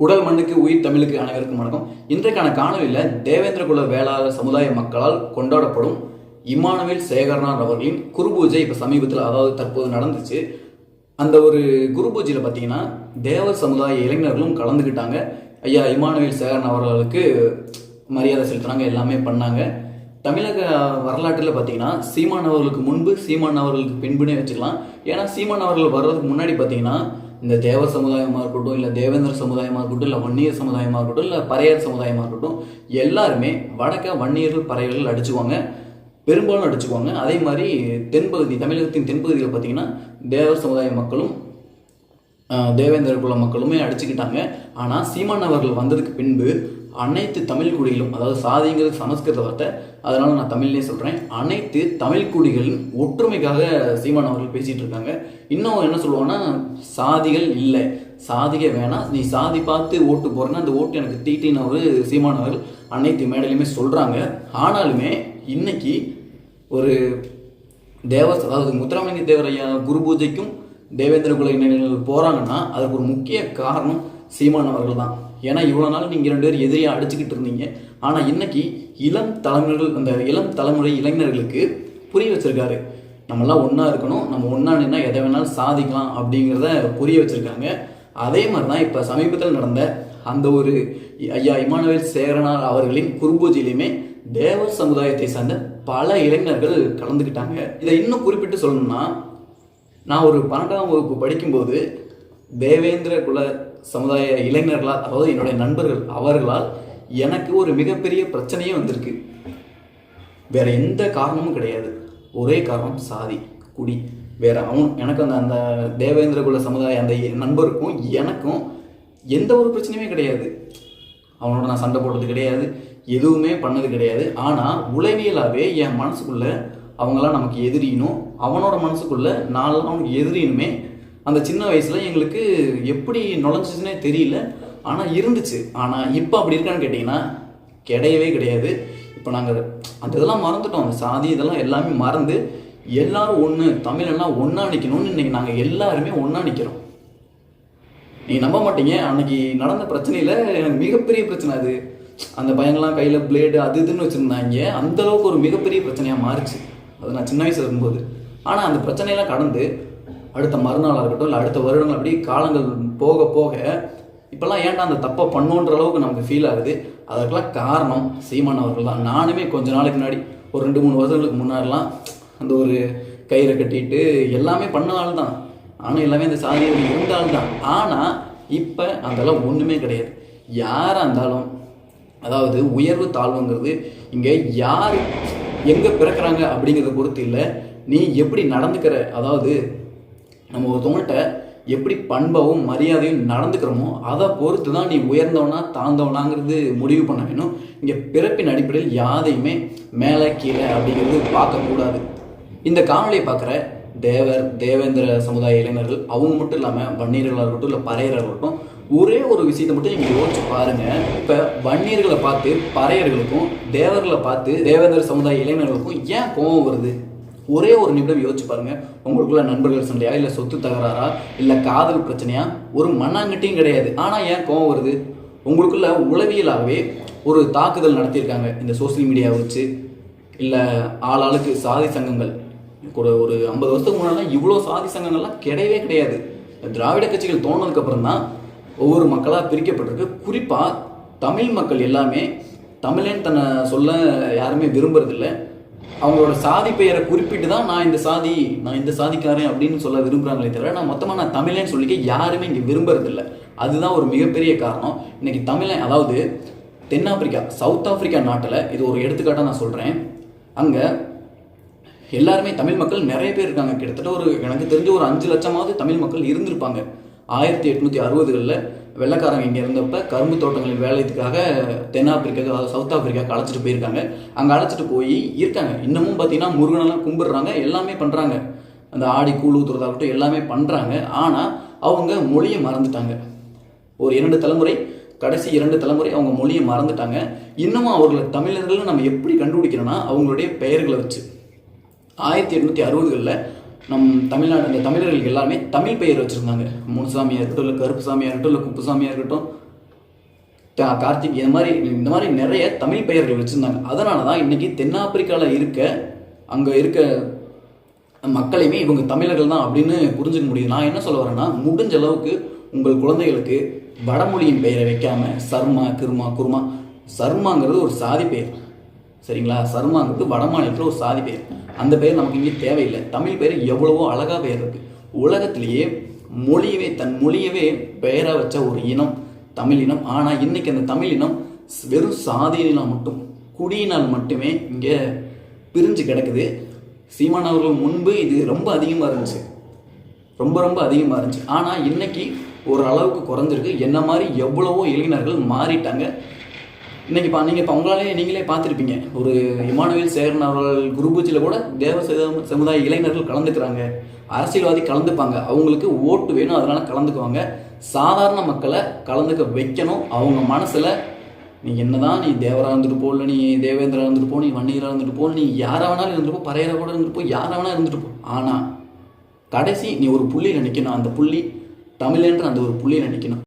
உடல் மண்ணுக்கு உயிர் தமிழுக்கு அனைவருக்கும் வணக்கம். இன்றைக்கான காணொலியில் தேவேந்திரகுல வேளாளர் சமுதாய மக்களால் கொண்டாடப்படும் இமானுவேல் சேகரனார் அவர்களின் குருபூஜை இப்போ சமீபத்தில் அதாவது தற்போது நடந்துச்சு. அந்த ஒரு குரு பூஜையில் பார்த்தீங்கன்னா தேவர் சமுதாய இளைஞர்களும் கலந்துக்கிட்டாங்க ஐயா இமானுவேல் சேகரன் அவர்களுக்கு மரியாதை செலுத்துனாங்க எல்லாமே பண்ணாங்க. தமிழக வரலாற்றில் பார்த்தீங்கன்னா சீமான் அவர்களுக்கு முன்பு சீமான் அவர்களுக்கு பின்புனே வச்சுக்கலாம். ஏன்னா சீமான் அவர்கள் வர்றதுக்கு முன்னாடி பார்த்தீங்கன்னா இந்த தேவ சமுதாயமாக இருக்கட்டும் இல்லை தேவேந்திர சமுதாயமாக இருக்கட்டும் இல்லை வன்னியர் சமுதாயமாக இருக்கட்டும் இல்லை பறையர் சமுதாயமாக இருக்கட்டும் எல்லாருமே வடக்க வன்னியர்கள் பறையர்கள் அடிச்சுக்குவாங்க. பெரும்பாலும் அடிச்சுக்குவாங்க. அதே மாதிரி தென்பகுதி தமிழகத்தின் தென்பகுதியில் பார்த்தீங்கன்னா தேவர் சமுதாய மக்களும் தேவேந்திர குல மக்களுமே அடிச்சுக்கிட்டாங்க. ஆனால் சீமான் அவர்கள் வந்ததுக்கு பின்பு அனைத்து தமிழ் குடிகளும் அதாவது சாதிங்கிறது சமஸ்கிருத வார்த்தை அதனால நான் தமிழ்லேயே சொல்கிறேன் அனைத்து தமிழ் குடிகளின் ஒற்றுமைக்காக சீமான் அவர்கள் பேசிகிட்டு இருக்காங்க. இன்னும் என்ன சொல்லுவாங்கன்னா சாதிகள் இல்லை. சாதிக வேணாம். நீ சாதி பார்த்து ஓட்டு போறேன்னா அந்த ஓட்டு எனக்கு தீட்டின்னு அவர் சீமான் அவர்கள் அனைத்து மேடையிலுமே சொல்கிறாங்க ஆனாலுமே இன்னைக்கு ஒரு தேவர் அதாவது முத்துராமலிங்க தேவரையா குரு பூஜைக்கும் தேவேந்திர குல இளைஞர்கள் போகிறாங்கன்னா அதுக்கு ஒரு முக்கிய காரணம் சீமான் அவர்கள் தான். ஏன்னா இவ்வளோ நாள் நீங்கள் ரெண்டு பேரும் எதிரியாக அடிச்சுக்கிட்டு இருந்தீங்க. ஆனால் இன்னைக்கு இளம் தலைமுறைகள் அந்த இளம் தலைமுறை இளைஞர்களுக்கு புரிய வச்சுருக்காரு. நம்மளாம் ஒன்றா இருக்கணும். நம்ம ஒன்றா நின்னா எதை வேணாலும் சாதிக்கலாம் அப்படிங்கிறத புரிய வச்சுருக்காங்க. அதே மாதிரி தான் இப்போ சமீபத்தில் நடந்த அந்த ஒரு ஐயா இமானுவேல் சேகரனார் அவர்களின் குருபூஜையிலையுமே தேவர் சமுதாயத்தை சார்ந்த பல இளைஞர்கள் கலந்துக்கிட்டாங்க. இதை இன்னும் குறிப்பிட்டு சொல்லணும்னா நான் ஒரு பன்னெண்டாம் வகுப்பு படிக்கும்போது தேவேந்திர குல சமுதாய இளைஞர்களால் அதாவது என்னுடைய நண்பர்கள் அவர்களால் எனக்கு ஒரு மிகப்பெரிய பிரச்சனையே வந்திருக்கு. வேற எந்த காரணமும் கிடையாது. ஒரே காரணம் சாதி குடி. வேற அவன் எனக்கு அந்த அந்த தேவேந்திர குல சமுதாய அந்த நண்பருக்கும் எனக்கும் எந்த ஒரு பிரச்சனையுமே கிடையாது. அவனோட நான் சண்டை போட்டது கிடையாது எதுவுமே பண்ணது கிடையாது. ஆனால் உளவியலாகவே என் மனசுக்குள்ளே அவங்களாம் நமக்கு எதிரினும் அவனோட மனசுக்குள்ள நான்லாம் அவனுக்கு எதிரினுமே அந்த சின்ன வயசுல எங்களுக்கு எப்படி நுழைஞ்சிச்சுன்னே தெரியல. ஆனால் இருந்துச்சு. ஆனால் இப்போ அப்படி இருக்கான்னு கேட்டிங்கன்னா கிடையவே கிடையாது. இப்போ நாங்கள் அந்த இதெல்லாம் மறந்துட்டோம். அந்த சாதி இதெல்லாம் எல்லாமே மறந்து எல்லாரும் ஒன்று தமிழெல்லாம் ஒன்றா நிற்கணும்னு இன்றைக்கி நாங்கள் எல்லாருமே ஒன்றா நிற்கிறோம் நீங்கள் நம்ப மாட்டீங்க. அன்னைக்கு நடந்த பிரச்சனையில் எனக்கு மிகப்பெரிய பிரச்சனை அது. அந்த பையன்லாம் கையில் பிளேடு அது இதுன்னு வச்சுருந்தாங்க. அந்த அளவுக்கு ஒரு மிகப்பெரிய பிரச்சனையாக மாறுச்சு. அது நான் சின்ன வயசுல இருக்கும்போது. ஆனால் அந்த பிரச்சனையெல்லாம் கடந்து அடுத்த மறுநாளாக இருக்கட்டும் இல்லை அடுத்த வருடங்கள் அப்படி காலங்கள் போக போக இப்போல்லாம் ஏன்டா அந்த தப்பை பண்ணோன்ற அளவுக்கு நமக்கு ஃபீல் ஆகுது. அதற்கெல்லாம் காரணம் சீமான் அவர்கள் தான். நானுமே கொஞ்ச நாளைக்கு முன்னாடி ஒரு ரெண்டு மூணு வருஷங்களுக்கு முன்னாடிலாம் அந்த ஒரு கயிறை கட்டிட்டு எல்லாமே பண்ண ஆள் தான். ஆனால் எல்லாமே இந்த சாதியில் இருந்த ஆள் தான். ஆனால் இப்போ அதெல்லாம் ஒன்றுமே கிடையாது. யாராக இருந்தாலும் அதாவது உயர்வு தாழ்வுங்கிறது இங்கே யார் எங்கே பிறக்கிறாங்க அப்படிங்கிறத பொறுத்து இல்லை. நீ எப்படி நடந்துக்கிற அதாவது நம்ம ஒருத்தவங்கள்ட்ட எப்படி பண்பாவும் மரியாதையும் நடந்துக்கிறோமோ அதை பொறுத்து தான் நீ உயர்ந்தவனா தாழ்ந்தவனாங்கிறது முடிவு பண்ண வேணும். இங்கே பிறப்பின் அடிப்படையில் யாதையுமே மேலே கீழே அப்படிங்கிறது பார்க்கக்கூடாது இந்த காணொலியை பார்க்குற தேவர் தேவேந்திர சமுதாய இளைஞர்கள் அவங்க மட்டும் இல்லாமல் வன்னியர்களாக இருக்கட்டும் இல்லை பறையராக இருக்கட்டும் ஒரே ஒரு விஷயத்தை மட்டும் நீங்கள் யோசிச்சு பாருங்க. இப்போ வன்னியர்களை பார்த்து பறையர்களுக்கும் தேவர்களை பார்த்து தேவேந்திர சமுதாய இளைஞர்களுக்கும் ஏன் கோபம் வருது? ஒரே ஒரு நிமிடம் யோசிச்சு பாருங்க. உங்களுக்குள்ள நண்பர்கள் சண்டையா இல்லை சொத்து தகராறா இல்லை காதல் பிரச்சனையா? ஒரு மண்ணாங்கட்டியும் கிடையாது. ஆனால் ஏன் கோபம் வருது? உங்களுக்குள்ள உளவியலாகவே ஒரு தாக்குதல் நடத்தியிருக்காங்க. இந்த சோஷியல் மீடியா வச்சு இல்லை ஆளாளுக்கு சாதி சங்கங்கள். ஒரு ஒரு ஐம்பது வருஷத்துக்கு முன்னாடிலாம் இவ்வளோ சாதி சங்கங்கள்லாம் கிடையவே கிடையாது. திராவிட கட்சிகள் தோணதுக்கப்புறம் தான் ஒவ்வொரு மக்களாக பிரிக்கப்பட்டிருக்கு. குறிப்பாக தமிழ் மக்கள் எல்லாமே தமிழன் தன்னை சொல்ல யாருமே விரும்புறதில்ல. அவங்களோட சாதி பெயரை குறிப்பிட்டு தான் நான் இந்த சாதி நான் இந்த சாதிக்காரன் அப்படின்னு சொல்ல விரும்புகிறாங்களே தவிர நான் மொத்தமாக நான் தமிழன் சொல்லிக்க யாருமே இங்கே விரும்புறதில்ல. அதுதான் ஒரு மிகப்பெரிய காரணம். இன்னைக்கு தமிழன் அதாவது தென்னாப்பிரிக்கா சவுத் ஆப்பிரிக்கா நாட்டில் இது ஒரு எடுத்துக்காட்டாக நான் சொல்கிறேன் அங்கே எல்லாருமே தமிழ் மக்கள் நிறைய பேர் இருக்காங்க. கிட்டத்தட்ட ஒரு எனக்கு தெரிஞ்ச ஒரு அஞ்சு லட்சமாவது தமிழ் மக்கள் இருந்திருப்பாங்க. ஆயிரத்தி எட்நூற்றி அறுபதுகளில் வெள்ளைக்காரங்க இங்கே இருந்தப்ப கரும்பு தோட்டங்களின் வேலையத்துக்காக தென்னாப்பிரிக்கா அதாவது சவுத் ஆப்பிரிக்காவுக்கு அழைச்சிட்டு போயிருக்காங்க. அங்கே அழைச்சிட்டு போய் இருக்காங்க. இன்னமும் பார்த்தீங்கன்னா முருகனெல்லாம் கும்பிடுறாங்க. எல்லாமே பண்ணுறாங்க அந்த ஆடி கூழ் ஊத்துறதாகட்டும் எல்லாமே பண்ணுறாங்க ஆனால் அவங்க மொழியை மறந்துட்டாங்க. ஒரு இரண்டு தலைமுறை கடைசி இரண்டு தலைமுறை அவங்க மொழியை மறந்துட்டாங்க. இன்னமும் அவர்களை தமிழர்கள்னு நம்ம எப்படி கண்டுபிடிக்கிறோன்னா அவங்களுடைய பெயர்களை வச்சு. ஆயிரத்தி எட்நூற்றி அறுபதுகளில் நம் தமிழ்நாடு இந்த தமிழர்கள் எல்லாருமே தமிழ் பெயர் வச்சுருந்தாங்க. முனுசாமியாக இருக்கட்டும் இல்லை கருப்புசாமியாக இருக்கட்டும் இல்லை குப்புசாமியாக இருக்கட்டும் கார்த்திக் இந்த மாதிரி இந்த மாதிரி நிறைய தமிழ் பெயர்கள் வச்சுருந்தாங்க. அதனால தான் இன்னைக்கு தென்னாப்பிரிக்காவில் இருக்க அங்கே இருக்க மக்களையுமே இவங்க தமிழர்கள் தான் அப்படின்னு புரிஞ்சுக்க முடியுது. நான் என்ன சொல்ல வரேன்னா முடிஞ்ச அளவுக்கு உங்கள் குழந்தைகளுக்கு வடமொழியின் பெயரை வைக்காமல் சர்மா கிருமா குருமா சர்மாங்கிறது ஒரு சாதி பெயர். சரிங்களா? சர்மாங்கிறது வட மாநிலத்தில் ஒரு சாதி பேர். அந்த பேர் நமக்கு இங்கே தேவையில்லை. தமிழ் பேர் எவ்வளவோ அழகாக பெயர் இருக்குது உலகத்திலேயே மொழியவே தன் மொழியவே பெயராக வச்ச ஒரு இனம் தமிழ் இனம். ஆனால் இன்றைக்கி அந்த தமிழ் இனம் வெறும் சாதியினால் மட்டும் குடியினால் மட்டுமே இங்கே பிரிஞ்சு கிடக்குது. சீமான் அவர்கள் முன்பு இது ரொம்ப அதிகமாக இருந்துச்சு. ரொம்ப ரொம்ப அதிகமாக இருந்துச்சு. ஆனால் இன்னைக்கு ஒரு அளவுக்கு குறைஞ்சிருக்கு. என்ன மாதிரி எவ்வளவோ இளைஞர்கள் மாறிட்டாங்க. இன்னைக்கு பா நீங்கள் இப்போ உங்களாலே நீங்களே பார்த்துருப்பீங்க. ஒரு இமானுவேல் சேரன் அவர்கள் குருபூஜியில் கூட தேவ சமுதாய இளைஞர்கள் கலந்துக்கிறாங்க. அரசியல்வாதி கலந்துப்பாங்க. அவங்களுக்கு ஓட்டு வேணும் அதனால கலந்துக்குவாங்க. சாதாரண மக்களை கலந்துக்க வைக்கணும். அவங்க மனசில் நீ என்னதான் நீ தேவராக இருந்துட்டு போ இல்லை நீ தேவேந்திரா இருந்துட்டு போ நீ வன்னியராக இருந்துட்டு போ நீ யாரை வேணாலும் இருந்துட்டு போ பறையரா கூட இருந்துட்டு போ யாரா வேணாலும் இருந்துட்டு போ. ஆனால் கடைசி நீ ஒரு புள்ளியில் நிற்கணும் அந்த புள்ளி தமிழன்ற அந்த ஒரு புள்ளியில் நிற்கணும்